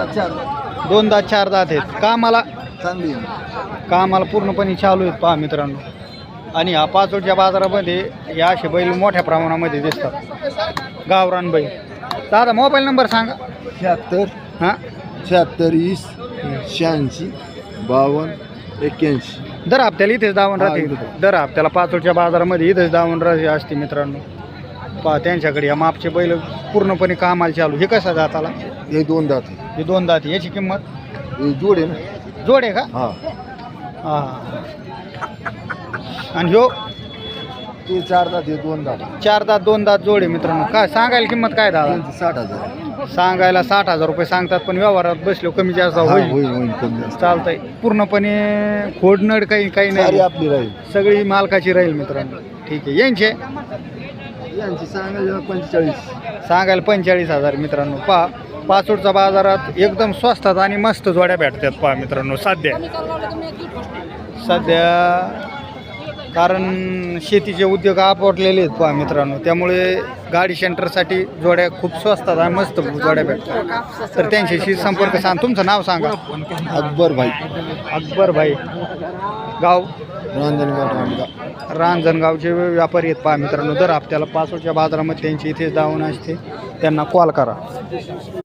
दात चार. दोन दात चार दात आहेत. कामाला चांगली कामाला पूर्णपणे चालू आहेत पहा मित्रांनो. आणि हा पाचोडच्या बाजारामध्ये या असे बैल मोठ्या प्रमाणामध्ये दिसतात. गावरान बैल. दादा मोबाईल नंबर सांगा. शहात्तर. हां? शहात्तर वीस शहाऐंशी बावन्न एक्क्याऐंशी. दर हप्त्याला इथेच दावण हा, राहते. इथं. दर हप्त्याला पाचोडच्या बाजारामध्ये इथेच दावण राहते असते मित्रांनो. पहा त्यांच्याकडे या मापचे बैल पूर्णपणे कामाला चालू. हे कसं दाताला? हे दोन दात आहे. हे दोन दात याची किंमत? हे जोड आहे ना? जोड आहे का? हा. हा. आणि ह्यो? ते चार दात हे दोन दात. चार दात दोन दात जोड आहे मित्रांनो. काय सांगायला किंमत काय दादा? त्यांचे साठ हजार. सांगायला साठ हजार रुपये सांगतात पण व्यवहारात बसलो कमी जास्त हा, होईल. होईल होईल कमी जास्त. चालतंय. पूर्णपणे खोडनड काही काही सारी नाही आपली राहील. सगळी मालकाची राहील मित्रांनो. ठीक आहे. यांचे? यांची सांगायला पंचेचाळीस. सांगायला पंचेचाळीस हजार मित्रांनो. पहा पाचोडच्या बाजारात एकदम स्वस्तात आणि मस्त जोड्या भेटतात पहा मित्रांनो सध्या. सध्या कारण शेतीचे उद्योग आपटलेले आहेत पहा मित्रांनो. त्यामुळे गाडी सेंटरसाठी जोड्या खूप स्वस्तात आणि मस्त जोड्या भेटतात. तर त्यांच्याशी संपर्क सांग तुमचं नाव सांगा. अकबर भाई. अकबर भाई. गाव? रांजणगाव. रांजगाव रांजणगावचे व्यापारी आहेत पहा मित्रांनो. दर हप्त्याला पाचोडच्या बाजारामध्ये त्यांची इथे जाऊन असते. त्यांना कॉल करा.